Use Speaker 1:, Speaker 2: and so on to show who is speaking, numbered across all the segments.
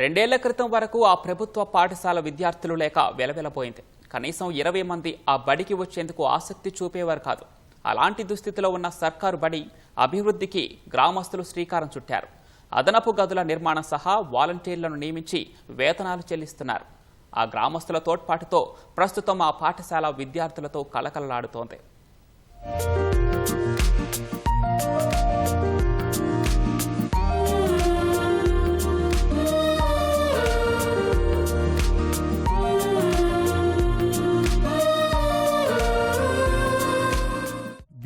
Speaker 1: రెండేళ్ళ క్రితం వరకు ఆ ప్రభుత్వ పాఠశాల విద్యార్థులు లేక వెలవెలపోయింది. కనీసం ఇరవై మంది ఆ బడికి వచ్చేందుకు ఆసక్తి చూపేవారు కాదు. అలాంటి దుస్థితిలో ఉన్న సర్కారు బడి అభివృద్ధికి గ్రామస్తులు శ్రీకారం చుట్టారు. అదనపు గదుల నిర్మాణం సహా వాలంటీర్లను నియమించి వేతనాలు చెల్లిస్తున్నారు. ఆ గ్రామస్తుల తోడ్పాటుతో ప్రస్తుతం ఆ పాఠశాల విద్యార్థులతో కలకలలాడుతోంది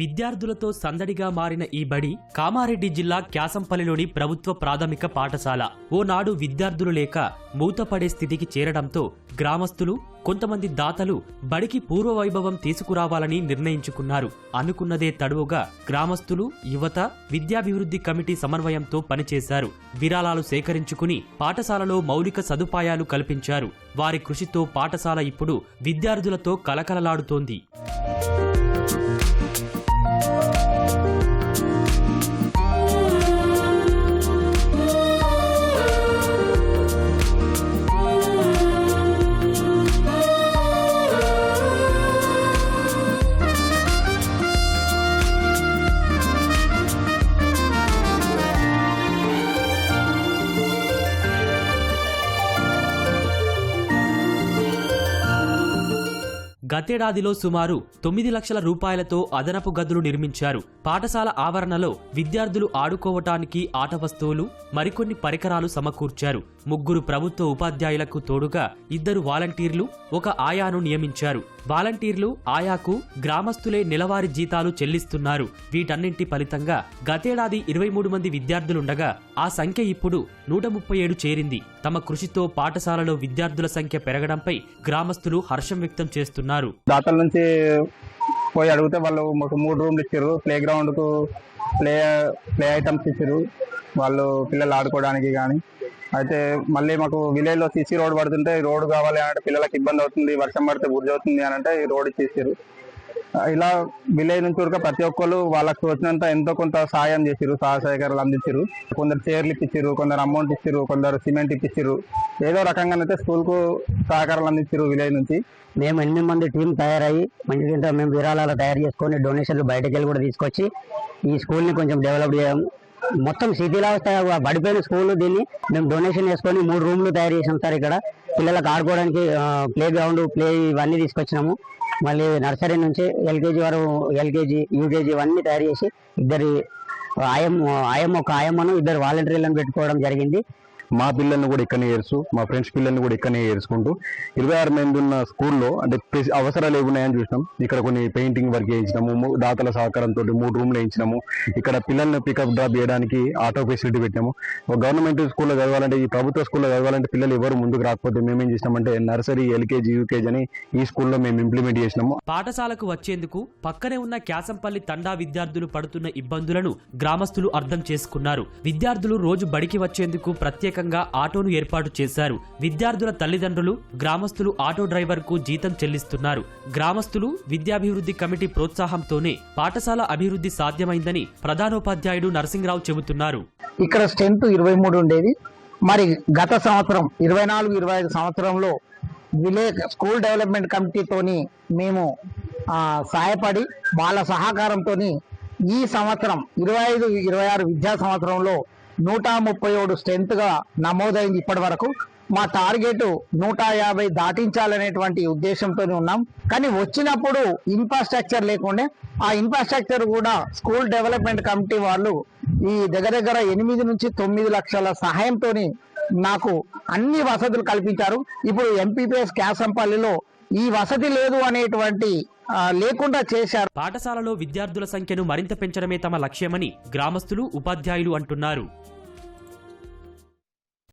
Speaker 2: విద్యార్థులతో సందడిగా మారిన ఈ బడి కామారెడ్డి జిల్లా క్యాసంపల్లిలోని ప్రభుత్వ ప్రాథమిక పాఠశాల. ఓనాడు విద్యార్థులు లేక మూతపడే స్థితికి చేరడంతో గ్రామస్తులు కొంతమంది దాతలు బడికి పూర్వ వైభవం తీసుకురావాలని నిర్ణయించుకున్నారు. అనుకున్నదే తడువుగా గ్రామస్తులు యువత విద్యాభివృద్ధి కమిటీ సమన్వయంతో పనిచేశారు. విరాళాలు సేకరించుకుని పాఠశాలలో మౌలిక సదుపాయాలు కల్పించారు. వారి కృషితో పాఠశాల ఇప్పుడు విద్యార్థులతో కలకలలాడుతోంది. గతేడాదిలో సుమారు తొమ్మిది లక్షల రూపాయలతో అదనపు గదులు నిర్మించారు. పాఠశాల ఆవరణలో విద్యార్థులు ఆడుకోవటానికి ఆట వస్తువులు మరికొన్ని పరికరాలు సమకూర్చారు. ముగ్గురు ప్రభుత్వ ఉపాధ్యాయులకు తోడుగా ఇద్దరు వాలంటీర్లు ఒక ఆయాను నియమించారు. వాలంటీర్లు ఆయాకు గ్రామస్తులే నెలవారీ జీతాలు చెల్లిస్తున్నారు. వీటన్నింటి ఫలితంగా గతేడాది ఇరవై మూడు మంది విద్యార్థులుండగా ఆ సంఖ్య ఇప్పుడు నూట ముప్పై ఏడు చేరింది. తమ కృషితో పాఠశాలలో విద్యార్థుల సంఖ్య పెరగడంపై గ్రామస్తులు హర్షం వ్యక్తం చేస్తున్నారు.
Speaker 3: దాతల నుంచి పోయి అడిగితే వాళ్ళు మాకు మూడు రూమ్లు ఇచ్చారు. ప్లే గ్రౌండ్కు ప్లే ప్లే ఐటమ్స్ ఇచ్చారు. వాళ్ళు పిల్లలు ఆడుకోవడానికి కానీ అయితే మళ్ళీ మాకు విలేజ్లో సిసి రోడ్ పడుతుంటే ఈ రోడ్ కావాలి అని అంటే పిల్లలకి ఇబ్బంది అవుతుంది వర్షం పడితే బుద్ధి అవుతుంది అని అంటే ఈ రోడ్ ఇచ్చేసారు. ఇలా విలేజ్ నుంచి ఉరక ప్రతి ఒక్కరు వాళ్ళకి వచ్చినంత ఎంతో కొంత సాయం చేసిరు సహాయ సహకారాలు అందించారు కొందరు చైర్లు ఇప్పించారు కొందరు అమౌంట్ ఇచ్చారు కొందరు సిమెంట్ ఇప్పించారు ఏదో రకంగానైతే స్కూల్కు సహకారాలు అందించారు విలేజ్ నుంచి.
Speaker 4: మేము ఎనిమిది మంది టీం తయారయ్యి మంచిగా మేము విరాళాలు తయారు చేసుకొని డొనేషన్లు బయటకు వెళ్ళి కూడా తీసుకొచ్చి ఈ స్కూల్ని కొంచెం డెవలప్ చేయడం మొత్తం శిథిలావస్థ పడిపోయిన స్కూల్ దీన్ని మేము డొనేషన్ చేసుకొని మూడు రూమ్లు తయారు చేసాం సార్ ఇక్కడ. పిల్లలకు ఆడుకోవడానికి ప్లే గ్రౌండ్ ప్లే ఇవన్నీ తీసుకొచ్చినాము. మళ్ళీ నర్సరీ నుంచి ఎల్కేజీ వరకు ఎల్కేజీ యూకేజీ ఇవన్నీ తయారు చేసి ఇద్దరి ఆయం ఆయమ్మ ఒక ఆయమ్మను ఇద్దరు వాలంటీర్లను పెట్టుకోవడం జరిగింది.
Speaker 5: మా పిల్లల్ని కూడా ఇక్కడనే ఏర్చు మా ఫ్రెండ్స్ పిల్లల్ని కూడా ఇక్కడనే చేర్చుకుంటూ ఇరవై ఆరు మంది ఉన్న స్కూల్లో అంటే అవసరాలు ఏమున్నాయని చూసినాం. ఇక్కడ కొన్ని పెయింటింగ్ వర్క్ వేయించినాము దాతల సహకారంతో మూడు రూమ్లు వేయించినాము. ఇక్కడ పిల్లల్ని పికప్ డ్రాప్ చేయడానికి ఆటో ఫెసిలిటీ పెట్టాము. గవర్నమెంట్ స్కూల్లో చదవాలంటే ఈ ప్రభుత్వ స్కూల్లో చదవాలంటే పిల్లలు ఎవరు ముందుకు రాకపోతే మేమేం చేసినామంటే నర్సరీ ఎల్కేజీ యూకేజీ అని ఈ స్కూల్లో మేము ఇంప్లిమెంట్ చేసినాము.
Speaker 2: పాఠశాలకు వచ్చేందుకు పక్కనే ఉన్న క్యాసంపల్లి తండా విద్యార్థులు పడుతున్న ఇబ్బందులను గ్రామస్తులు అర్థం చేసుకున్నారు. విద్యార్థులు రోజు బడికి వచ్చేందుకు ప్రత్యేక ప్రత్యేకంగా ఆటోను ఏర్పాటు చేశారు. విద్యార్థుల తల్లిదండ్రులు గ్రామస్తులు ఆటో డ్రైవర్కు జీతం చెల్లిస్తున్నారు. గ్రామస్తులు విద్యాభివృద్ధి కమిటీ ప్రోత్సాహంతోనే పాఠశాల అభివృద్ధి సాధ్యమైందని ప్రధానోపాధ్యాయుడు నరసింహరావు చెబుతున్నారు.
Speaker 6: ఇక్కడ స్ట్రెంత్ ఇరవై మూడు ఉండేది. మరి గత సంవత్సరం ఇరవై నాలుగు ఇరవై ఐదు సంవత్సరంలో విలేజ్ స్కూల్ డెవలప్మెంట్ కమిటీతోని మేము సహాయపడి వాళ్ళ సహకారంతో ఈ సంవత్సరం ఇరవై ఐదు ఇరవై ఆరు విద్యా సంవత్సరంలో నూట ముప్పై ఏడు స్ట్రెంత్గా నమోదైంది ఇప్పటి వరకు మా టార్గెట్ నూట యాభై దాటించాలనేటువంటి ఉద్దేశంతో ఉన్నాం. కానీ వచ్చినప్పుడు ఇన్ఫ్రాస్ట్రక్చర్ లేకుండే ఆ ఇన్ఫ్రాస్ట్రక్చర్ కూడా స్కూల్ డెవలప్మెంట్ కమిటీ వాళ్ళు ఈ దగ్గర దగ్గర ఎనిమిది నుంచి తొమ్మిది లక్షల సహాయంతో నాకు అన్ని వసతులు కల్పించారు. ఇప్పుడు ఎంపీపీఎస్ క్యాసంపల్లిలో ఈ వసతి లేదు అనేటువంటి లేకుండా చేశారు.
Speaker 2: పాఠశాలలో విద్యార్థుల సంఖ్యను మరింత పెంచడమే తమ లక్ష్యమని గ్రామస్తులు ఉపాధ్యాయులు అంటున్నారు.